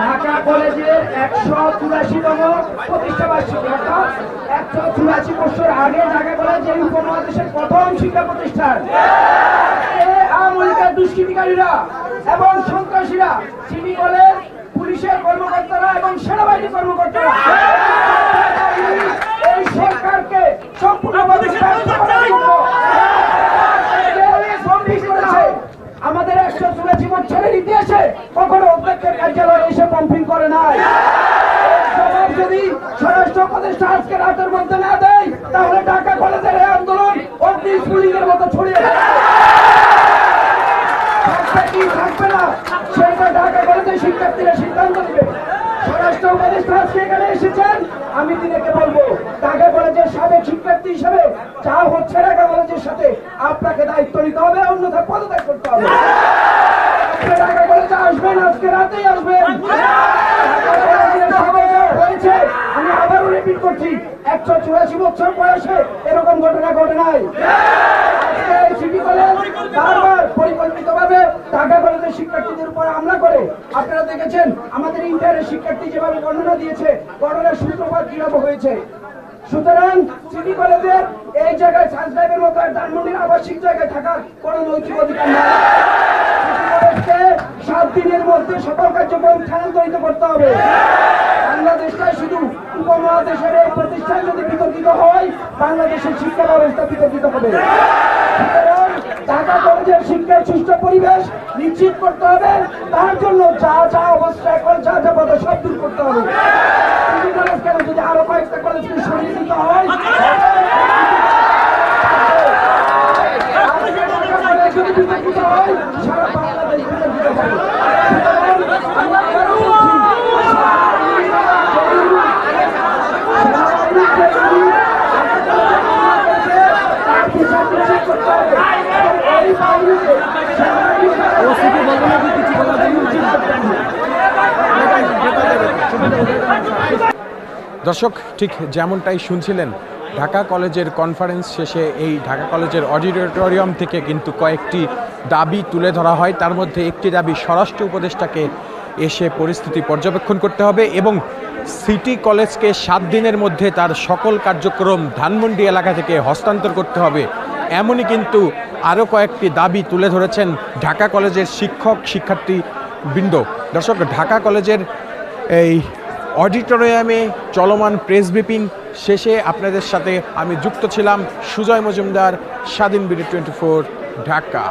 ঢাকা কলেজের একশো চুরাশিতম প্রতিষ্ঠা বার্ষিকী, অর্থাৎ একশো চুরাশি বছর আগে ঢাকা কলেজ এই উপমহাদেশের প্রথম শিক্ষা প্রতিষ্ঠান। আওয়ামী লীগের দুষ্কৃতিকারীরা এবং সন্ত্রাসীরা, সিটি কলেজ পুলিশের কর্মকর্তারা এবং সেনাবাহিনী কর্মকর্তারা এই সরকারকে সম্পূর্ণভাবে ব্যর্থ করার জন্য বন্দী করেছে। আমাদের একশো চুরাশি কখনো অধ্যক্ষের কার্যালয়ে এসে পাম্পিং করে নাই। এখানে এসেছেন। আমি তিনাকে বলব, ঢাকা কলেজের সাবেক শিক্ষার্থী হিসেবে যা হচ্ছে ঢাকা কলেজের সাথে, আপনাকে দায়িত্ব নিতে হবে অন্যথা পদত্যাগ করতে হবে আপনি ঢাকা কলেজে আসবেন আজকে রাতেই আসবেন ঢাকা কলেজের সাবেক যা হয়েছে আমি আবারও রিপিট করছি। একশো চুরাশি বছর বয়সে এরকম ঘটনা ঘটে নাই। সুতরাং সিটি এই জায়গায় কোনো নৈতিক অধিকার নেই। সাত দিনের মধ্যে সকল কার্যক্রম স্থানান্তরিত করতে হবে বাংলাদেশটাই শুধু উপমহাদেশের এই প্রতিষ্ঠান যদি বিতর্কিত হয় বাংলাদেশের শিক্ষা ব্যবস্থা বিতর্কিত হবে। ঢাকা কলেজের শিক্ষার সুষ্ঠু পরিবেশ নিশ্চিত করতে হবে। তার জন্য যা যা অবস্থা এখন, যা যা বাধা সব দূর করতে হবে সিটি কলেজ কেন যদি আরও কয়েকটা কলেজকে সরিয়ে দিতে হয় আজকে ঢাকা কলেজ যদি বিতর্কিত হয় সারা বাংলাদেশ বিতর্কিত হবে সুতরাং আমরা আবারও বলছি, দর্শক, ঠিক যেমনটাই শুনছিলেন, ঢাকা কলেজের কনফারেন্স শেষে এই ঢাকা কলেজের অডিটোরিয়াম থেকে কিন্তু কয়েকটি দাবি তুলে ধরা হয়। তার মধ্যে একটি দাবি, স্বরাষ্ট্র উপদেষ্টাকে এসে পরিস্থিতি পর্যবেক্ষণ করতে হবে এবং সিটি কলেজকে সাত দিনের মধ্যে তার সকল কার্যক্রম ধানমন্ডি এলাকা থেকে হস্তান্তর করতে হবে। এমনই কিন্তু আরও কয়েকটি দাবি তুলে ধরেছেন ঢাকা কলেজের শিক্ষক শিক্ষার্থী বৃন্দ দর্শক, ঢাকা কলেজের এই অডিটোরিয়ামে চলমান প্রেস ব্রিফিং শেষে আপনাদের সাথে আমি যুক্ত ছিলাম সুজয় মজুমদার, স্বাধীন বিডি টোয়েন্টি ঢাকা।